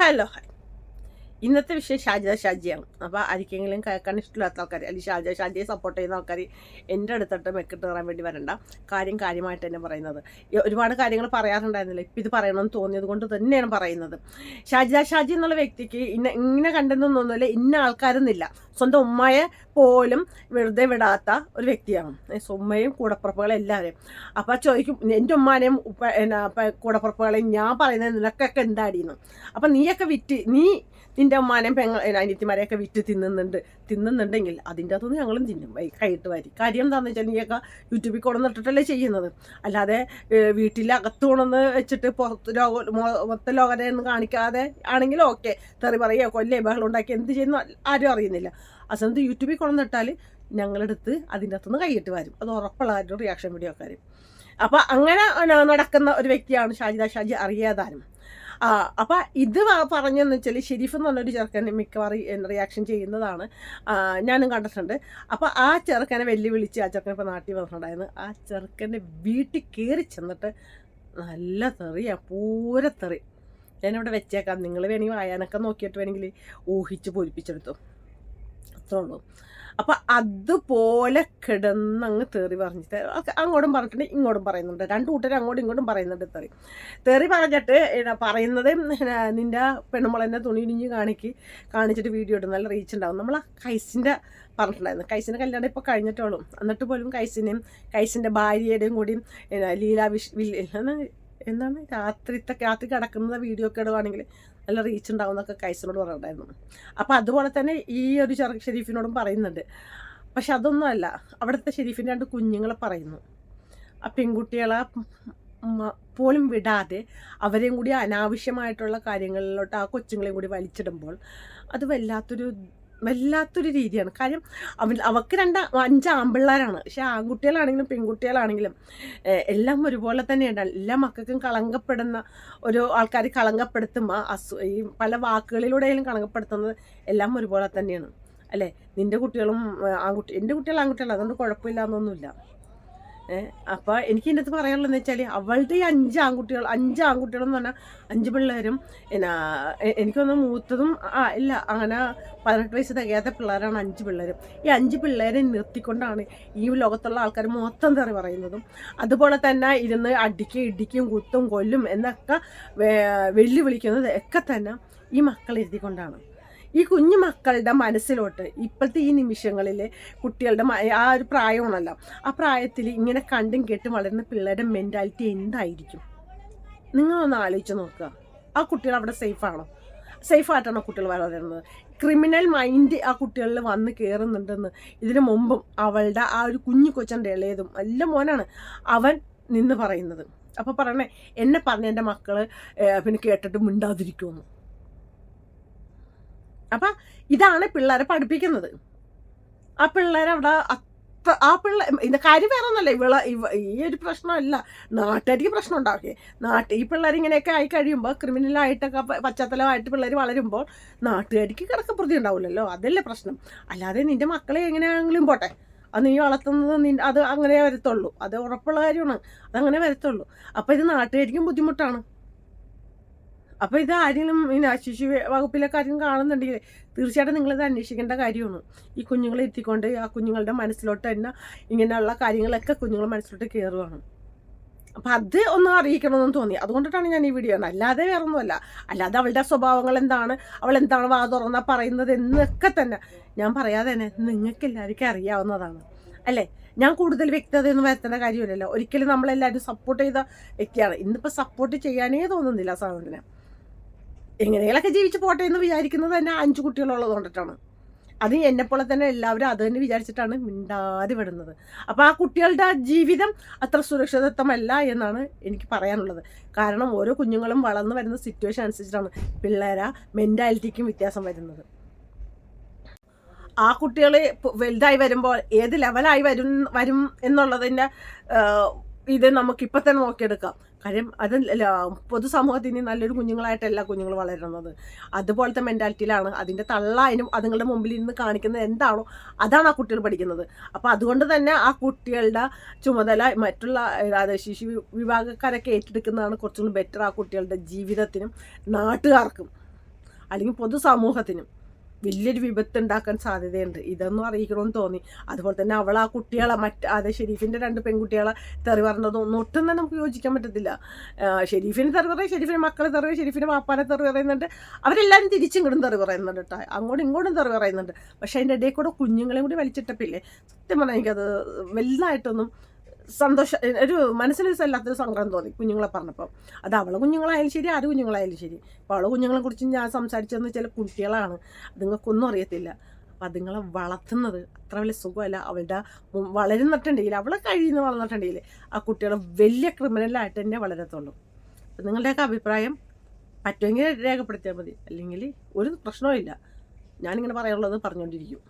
خیر ഇന്നത്തെ വിഷയം ഷാജിദ ഷാജിയാണ്. അപ്പോൾ ആർക്കെങ്കിലും കേൾക്കാൻ ഇഷ്ടമില്ലാത്ത ആൾക്കാർ അല്ലെങ്കിൽ ഷാജ ഷാജിയെ സപ്പോർട്ട് ചെയ്യുന്ന ആൾക്കാർ എന്റെ അടുത്തിട്ട് മെക്കിട്ട് കയറാൻ വേണ്ടി വരണ്ട. കാര്യം കാര്യമായിട്ട് തന്നെ പറയുന്നത്. ഒരുപാട് കാര്യങ്ങൾ പറയാറുണ്ടായിരുന്നില്ല. ഇപ്പം ഇത് പറയണമെന്ന് തോന്നിയത് കൊണ്ട് തന്നെയാണ് പറയുന്നത്. ഷാജിദ ഷാജി എന്നുള്ള വ്യക്തിക്ക് ഇന്ന ഇങ്ങനെ കണ്ടെന്നൊന്നുമില്ല ഇന്ന ആൾക്കാരൊന്നുമില്ല. സ്വന്തം ഉമ്മയെ പോലും വെറുതെ വിടാത്ത ഒരു വ്യക്തിയാണ്. ഉമ്മയും കൂടപ്പുറപ്പുകളും എല്ലാവരും അപ്പോൾ ചോദിക്കും എന്റെ ഉമ്മാനെയും കൂടപ്പുറപ്പുകളെയും ഞാൻ പറയുന്നത് നിനക്കൊക്കെ എന്താടിയെന്ന് അപ്പം നീയൊക്കെ വിറ്റ് നീ നിന്റെ ഉമ്മാനെയും പെങ്ങ അനിയത്തിമാരെയൊക്കെ വിറ്റ് തിന്നുന്നുണ്ട്. തിന്നുന്നുണ്ടെങ്കിൽ അതിന്റെ അകത്തുനിന്ന് ഞങ്ങളും തിന്നും. കൈയിട്ട് വാരി. കാര്യം എന്താണെന്ന് വെച്ചാൽ നീയൊക്കെ യൂട്യൂബിൽ കൊണ്ടുവന്നിട്ടിട്ടല്ലേ ചെയ്യുന്നത്. അല്ലാതെ വീട്ടിൽ അകത്ത് കൊണ്ടുവന്ന് വെച്ചിട്ട് പുറത്ത് ലോക മൊത്തം ലോകരെ ഒന്നും കാണിക്കാതെ ആണെങ്കിൽ ഓക്കെ. തെറി പറയുക കൊല്ലേ ബഹളം ഉണ്ടാക്കി എന്ത് ചെയ്യുന്നു ആരും അറിയുന്നില്ല. ആ സമയത്ത് യൂട്യൂബിൽ കൊണ്ടുവന്നിട്ടാൽ ഞങ്ങളെടുത്ത് അതിന്റെ അകത്തുനിന്ന് കൈയിട്ട് വരും. അത് ഉറപ്പുള്ള ആരുടെ റിയാക്ഷൻ വീഡിയോ അപ്പോൾ അങ്ങനെ നടക്കുന്ന ഒരു വ്യക്തിയാണ് ഷാജിദ. ഷാജി അറിയാതാനും ആ അപ്പം ഇത് പറഞ്ഞെന്ന് വെച്ചാൽ ഷെരീഫ് എന്ന് പറഞ്ഞൊരു ചെറുക്കനെ മിക്കവാറും റിയാക്ഷൻ ചെയ്യുന്നതാണ്. ഞാനും കണ്ടിട്ടുണ്ട്. അപ്പം ആ ചെറുക്കനെ വെല്ലുവിളിച്ച് ആ ചെറുക്കൻ ഇപ്പോൾ നാട്ടിൽ വന്നിട്ടുണ്ടായിരുന്നു. ആ ചെറുക്കന്റെ വീട്ടിൽ കയറി ചെന്നിട്ട് നല്ല തെറിയാ പൂരത്തെറി ഞാനിവിടെ വെച്ചേക്കാം. നിങ്ങൾ വേണമെങ്കിൽ വായാനൊക്കെ നോക്കിയിട്ട് വേണമെങ്കിൽ ഊഹിച്ച് പൊരിപ്പിച്ചെടുത്തു. അത്രേ ഉള്ളൂ. അപ്പം അതുപോലെ കിടന്നങ്ങ് തെറി പറഞ്ഞിട്ട് അങ്ങോട്ടും പറഞ്ഞിട്ടുണ്ട് ഇങ്ങോട്ടും പറയുന്നുണ്ട്. രണ്ട് കൂട്ടരും അങ്ങോട്ടും ഇങ്ങോട്ടും പറയുന്നുണ്ട് തെറി. തെറി പറഞ്ഞിട്ട് പറയുന്നത് നിന്റെ പെണ്ണുമ്പളെന്നെ തുണി ഇടിഞ്ഞ് കാണിക്ക് കാണിച്ചിട്ട് വീഡിയോ ഇടും. നല്ല റീച്ച് ഉണ്ടാവും. നമ്മൾ കൈസിന്റെ പറഞ്ഞിട്ടുണ്ടായിരുന്നു. കൈസിന്റെ കല്യാണം ഇപ്പോൾ കഴിഞ്ഞിട്ടുള്ളൂ എന്നിട്ട് പോലും കൈസിനെയും കൈസിന്റെ ഭാര്യയുടെയും കൂടി ലീലാ വിഷ് എന്താണ് രാത്രിത്തെ രാത്രി കിടക്കുന്ന വീഡിയോ ഒക്കെ ഇടുവാണെങ്കിൽ നല്ല റീച്ച് ഉണ്ടാവും എന്നൊക്കെ കൈസിനോട് പറഞ്ഞിട്ടുണ്ടായിരുന്നു. അപ്പോൾ അതുപോലെ തന്നെ ഈ ഒരു ചെറു ഷെരീഫിനോടും പറയുന്നുണ്ട്. പക്ഷെ അതൊന്നുമല്ല. അവിടുത്തെ ഷെരീഫിന്റെ രണ്ട് കുഞ്ഞുങ്ങളെ പറയുന്നു. ആ പെൺകുട്ടികളെ പോലും വിടാതെ അവരെയും കൂടി അനാവശ്യമായിട്ടുള്ള കാര്യങ്ങളിലോട്ട് ആ കൊച്ചുങ്ങളെയും കൂടി വലിച്ചിടുമ്പോൾ അത് വല്ലാത്തൊരു വല്ലാത്തൊരു രീതിയാണ്. കാര്യം അവൻ അവർക്ക് രണ്ട് അഞ്ച് ആൺപിള്ളേരാണ് പക്ഷേ ആൺകുട്ടികളാണെങ്കിലും പെൺകുട്ടികളാണെങ്കിലും എല്ലാം ഒരുപോലെ തന്നെയുണ്ട്. എല്ലാ മക്കൾക്കും കളങ്കപ്പെടുന്ന ഒരു ആൾക്കാർ കളങ്കപ്പെടുത്തുമ്പോൾ അസു ഈ പല വാക്കുകളിലൂടെയും കളങ്കപ്പെടുത്തുന്നത് എല്ലാം ഒരുപോലെ തന്നെയാണ്. അല്ലേ? നിന്റെ കുട്ടികളും ആൺകുട്ടി എന്റെ കുട്ടികൾ ആൺകുട്ടികളാണ്. അതുകൊണ്ട് കുഴപ്പമില്ല എന്നൊന്നുമില്ല അപ്പോൾ എനിക്ക് എന്റെ അടുത്ത് പറയാനുള്ളതെന്ന് വെച്ചാൽ അവളുടെ ഈ അഞ്ച് ആൺകുട്ടികൾ അഞ്ച് ആൺകുട്ടികൾ എന്ന് പറഞ്ഞാൽ അഞ്ച് പിള്ളേരും എന്നാ എനിക്കൊന്ന് മൂത്തതും ആ ഇല്ല അങ്ങനെ പതിനെട്ട് വയസ്സ് തികയാത്ത പിള്ളേരാണ് അഞ്ച് പിള്ളേരും. ഈ അഞ്ച് പിള്ളേരെ നിർത്തിക്കൊണ്ടാണ് ഈ ലോകത്തുള്ള ആൾക്കാർ മൊത്തം തെറി പറയുന്നതും. അതുപോലെ തന്നെ ഇരുന്ന് അടിക്കും ഇടിക്കും കുത്തും കൊല്ലും എന്നൊക്കെ വെല്ലുവിളിക്കുന്നത് ഒക്കെ തന്നെ ഈ മക്കൾ എഴുതിക്കൊണ്ടാണ് ഈ കുഞ്ഞു മക്കളുടെ മനസ്സിലോട്ട് ഇപ്പോഴത്തെ ഈ നിമിഷങ്ങളിൽ കുട്ടികളുടെ ആ ഒരു പ്രായമാണല്ലോ. ആ പ്രായത്തിൽ ഇങ്ങനെ കണ്ടും കേട്ടും വളരുന്ന പിള്ളേരുടെ മെന്റാലിറ്റി എന്തായിരിക്കും? നിങ്ങളൊന്ന് ആലോചിച്ച് നോക്കുക. ആ കുട്ടികൾ അവിടെ സേഫാണോ സേഫായിട്ടാണോ കുട്ടികൾ വളരുന്നത്? ക്രിമിനൽ മൈൻഡ് ആ കുട്ടികളിൽ വന്ന് കയറുന്നുണ്ടെന്ന് ഇതിനു മുമ്പും അവളുടെ ആ ഒരു കുഞ്ഞു കൊച്ചന്റെ ഇളയതും നല്ല മോനാണ് അവൻ നിന്ന് പറയുന്നത്. അപ്പോൾ പറയണേ എന്നെ പറഞ്ഞ എന്റെ മക്കൾ പിന്നെ കേട്ടിട്ട് മിണ്ടാതിരിക്കുമെന്ന് അപ്പം ഇതാണ് പിള്ളേരെ പഠിപ്പിക്കുന്നത്. ആ പിള്ളേരെ അവിടെ ആ പിള്ള ഇതിന്റെ കാര്യം വേറെ ഒന്നല്ല ഇവള ഈ ഒരു പ്രശ്നമല്ല. നാട്ടുകാർക്ക് പ്രശ്നം ഉണ്ടാവുകയെ നാട്ടിൽ ഈ പിള്ളേർ ഇങ്ങനെയൊക്കെ ആയി കഴിയുമ്പോൾ ക്രിമിനലായിട്ടൊക്കെ പശ്ചാത്തലമായിട്ട് പിള്ളേർ വളരുമ്പോൾ നാട്ടുകാർക്ക് കിടക്കപ്രതി ഉണ്ടാവില്ലല്ലോ. അതല്ലേ പ്രശ്നം. അല്ലാതെ നിന്റെ മക്കളെ എങ്ങനെയാണെങ്കിലും പോട്ടെ. അത് നീ വളർത്തുന്നത് നി അത് അങ്ങനെ വരത്തുള്ളൂ. അത് ഉറപ്പുള്ള കാര്യമാണ്. അതങ്ങനെ വരത്തുള്ളൂ. അപ്പോൾ ഇത് നാട്ടുകാർക്കും ബുദ്ധിമുട്ടാണ്. അപ്പോൾ ഇത് ആരെങ്കിലും ഇനി ശിശു വകുപ്പിലൊക്കെ ആരെങ്കിലും കാണുന്നുണ്ടെങ്കിൽ തീർച്ചയായിട്ടും നിങ്ങളിത് അന്വേഷിക്കേണ്ട കാര്യമാണ്. ഈ കുഞ്ഞുങ്ങളെ എത്തിക്കൊണ്ട് ആ കുഞ്ഞുങ്ങളുടെ മനസ്സിലോട്ട് തന്നെ ഇങ്ങനെയുള്ള കാര്യങ്ങളൊക്കെ കുഞ്ഞുങ്ങൾ മനസ്സിലോട്ട് കയറുവാണ് അപ്പം അത് ഒന്നും അറിയിക്കണമെന്ന് തോന്നി. അതുകൊണ്ടിട്ടാണ് ഞാൻ ഈ വീഡിയോ അല്ലാതെ വേറെ ഒന്നുമല്ല അല്ലാതെ അവളുടെ സ്വഭാവങ്ങൾ എന്താണ് അവൾ എന്താണ് വാ തുറന്നാ പറയുന്നത് എന്നൊക്കെ തന്നെ ഞാൻ പറയാതെ തന്നെ നിങ്ങൾക്ക് എല്ലാവർക്കും അറിയാവുന്നതാണ്. അല്ലേ? ഞാൻ കൂടുതൽ വ്യക്തതയൊന്നും വരുത്തേണ്ട കാര്യമില്ലല്ലോ. ഒരിക്കലും നമ്മളെല്ലാവരും സപ്പോർട്ട് ചെയ്ത വ്യക്തിയാണ്. ഇന്നിപ്പോൾ സപ്പോർട്ട് ചെയ്യാനേ തോന്നുന്നില്ല സാധനത്തിന്. എങ്ങനെയൊക്കെ ജീവിച്ച് പോട്ടെ എന്ന് വിചാരിക്കുന്നത് തന്നെ അഞ്ച് കുട്ടികളുള്ളത് കൊണ്ടിട്ടാണ്. അത് എന്നെപ്പോലെ തന്നെ എല്ലാവരും അത് തന്നെ വിചാരിച്ചിട്ടാണ് മിണ്ടാതെ വിടുന്നത്. അപ്പോൾ ആ കുട്ടികളുടെ ജീവിതം അത്ര സുരക്ഷിതത്വമല്ല എന്നാണ് എനിക്ക് പറയാനുള്ളത്. കാരണം ഓരോ കുഞ്ഞുങ്ങളും വളർന്നു വരുന്ന സിറ്റുവേഷൻ അനുസരിച്ചിട്ടാണ് പിള്ളേരെ മെന്റാലിറ്റിക്കും വ്യത്യാസം വരുന്നത്. ആ കുട്ടികൾ വലുതായി വരുമ്പോൾ ഏത് ലെവലായി വരും വരും എന്നുള്ളതിന്റെ ഇത് നമുക്കിപ്പോൾ തന്നെ നോക്കിയെടുക്കാം. കാര്യം അത് പൊതുസമൂഹത്തിന് നല്ലൊരു കുഞ്ഞുങ്ങളായിട്ടല്ല കുഞ്ഞുങ്ങൾ വളരുന്നത്. അതുപോലത്തെ മെന്റാലിറ്റിയിലാണ് അതിന്റെ തള്ള അതിനും അതുങ്ങളുടെ മുമ്പിൽ ഇരുന്ന് കാണിക്കുന്നത് എന്താണോ അതാണ് ആ കുട്ടികൾ പഠിക്കുന്നത്. അപ്പോൾ അതുകൊണ്ട് തന്നെ ആ കുട്ടികളുടെ ചുമതല മറ്റുള്ള അതായത് ശിശു വിഭാഗക്കാരൊക്കെ ഏറ്റെടുക്കുന്നതാണ് കുറച്ചുകൂടി ബെറ്റർ ആ കുട്ടികളുടെ ജീവിതത്തിനും നാട്ടുകാർക്കും അല്ലെങ്കിൽ പൊതുസമൂഹത്തിനും. വലിയൊരു വിപത്ത് ഉണ്ടാക്കാൻ സാധ്യതയുണ്ട്. ഇതൊന്നും അറിയിക്കണമെന്ന് തോന്നി. അതുപോലെ തന്നെ അവൾ ആ കുട്ടികളെ മറ്റ് അതെ ഷെരീഫിന്റെ രണ്ട് പെൺകുട്ടികളെ തെറി പറഞ്ഞതൊന്നും ഒട്ടും തന്നെ നമുക്ക് യോജിക്കാൻ പറ്റത്തില്ല. ഷെരീഫിന് തെറി പറയും ഷെരീഫിന് മക്കളെ തെറി പറയും ഷെരീഫിന് വാപ്പാനെ തെറി പറയുന്നുണ്ട്. അവരെല്ലാവരും തിരിച്ചിങ്ങോട്ടും തെറി പറയുന്നുണ്ട് കേട്ടോ. അങ്ങോട്ടും ഇങ്ങോട്ടും തെറി പറയുന്നുണ്ട്. പക്ഷേ അതിന്റെ ഇടയിൽ കൂടെ കുഞ്ഞുങ്ങളെയും കൂടി വലിച്ചിട്ടപ്പില്ലേ? സത്യം പറഞ്ഞാൽ എനിക്കത് വലുതായിട്ടൊന്നും സന്തോഷം ഒരു മനസ്സിന് വല്ലാത്തൊരു സങ്കടം തോന്നി കുഞ്ഞുങ്ങളെ പറഞ്ഞപ്പോൾ അത് അവളെ കുഞ്ഞുങ്ങളായാലും ശരി ആര് കുഞ്ഞുങ്ങളായാലും ശരി. അപ്പോൾ അവളെ കുഞ്ഞുങ്ങളെ കുറിച്ച് ഞാൻ സംസാരിച്ചതെന്ന് വെച്ചാൽ കുട്ടികളാണ്. അതുങ്ങൾക്കൊന്നും അറിയത്തില്ല. അപ്പം അതുങ്ങളെ വളർത്തുന്നത് അത്ര വലിയ സുഖമല്ല. അവളുടെ വളരുന്നിട്ടുണ്ടെങ്കിൽ അവളെ കഴിയുന്ന വളർന്നിട്ടുണ്ടെങ്കിൽ ആ കുട്ടികളെ വലിയ ക്രിമിനലായിട്ട് തന്നെ വളരത്തുള്ളൂ. അപ്പം നിങ്ങളുടെയൊക്കെ അഭിപ്രായം പറ്റുമെങ്കിൽ രേഖപ്പെടുത്തിയാൽ മതി. അല്ലെങ്കിൽ ഒരു പ്രശ്നവും ഇല്ല ഞാനിങ്ങനെ പറയാനുള്ളത് പറഞ്ഞുകൊണ്ടിരിക്കും.